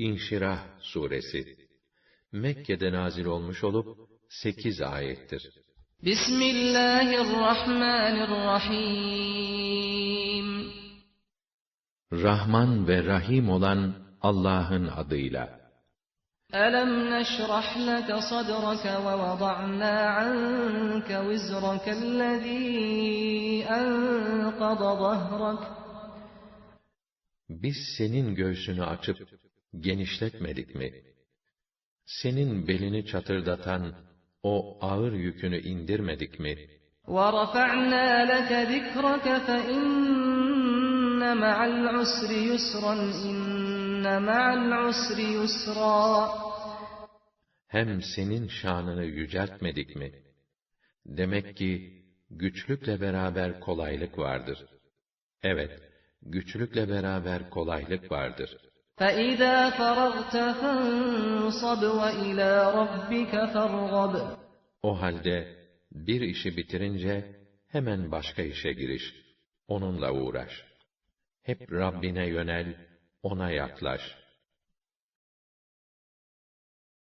İnşirah suresi Mekke'de nazil olmuş olup 8 ayettir. Bismillahirrahmanirrahim. Rahman ve Rahim olan Allah'ın adıyla. أَلَمْ نَشْرَحْ لَكَ صَدْرَكَ وَوَضَعْنَا عَنكَ وِزْرَكَ الَّذ۪ي أَنْقَضَ ظَهْرَكَ Biz senin göğsünü açıp genişletmedik mi? Senin belini çatırdatan o ağır yükünü indirmedik mi? وَرَفَعْنَا لَكَ ذِكْرَكَ فَإِنَّ مَعَ الْعُسْرِ يُسْرًا إِنَّ مَعَ الْعُسْرِ يُسْرًا Hem senin şanını yüceltmedik mi? Demek ki güçlükle beraber kolaylık vardır. Evet, güçlükle beraber kolaylık vardır. فَإِذَا فَرَغْتَ فَانصَبْ وَإِلَى رَبِّكَ فَارْغَبْ O halde bir işi bitirince hemen başka işe giriş. Onunla uğraş. Hep Rabbine yönel, ona yaklaş.